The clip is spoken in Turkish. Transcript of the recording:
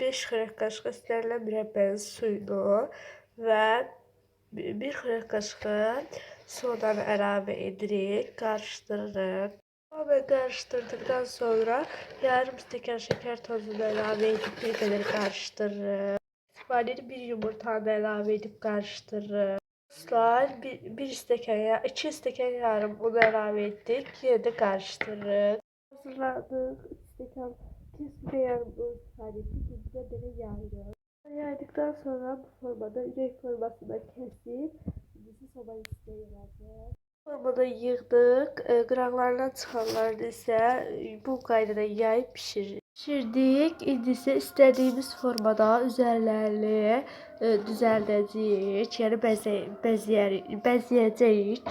5 xörək qaşığı istənilən mürəbbənin suyunu və 1 xörək qaşığı sodanı əlavə edirik, qarışdırırıq. Tamamen karıştırdıktan sonra yarım stəkan şeker tozunu əlavə edib bir qədər qarışdırırıq. Vanil bir yumurtanı əlavə edib qarışdırırıq. Dostlar bir, bir stəkan ya iki stəkan yarım unu əlavə etdik. Yenə də qarışdırırıq. Hazırladıq. 3 un istifadə etdik. İncidən belə yayırıq. Yaydıktan sonra bu formada ürək formasına kesip bizi soba yığacağız. Formada yığdıq. E, qıraqlarından çıxanlarını isə e, bu qaydada yayıb pişiririk. Pişirdik. İndi isə istədiyimiz formada üzərlərini e, düzəldəcəyik. Yəni bəzəyəcəyik.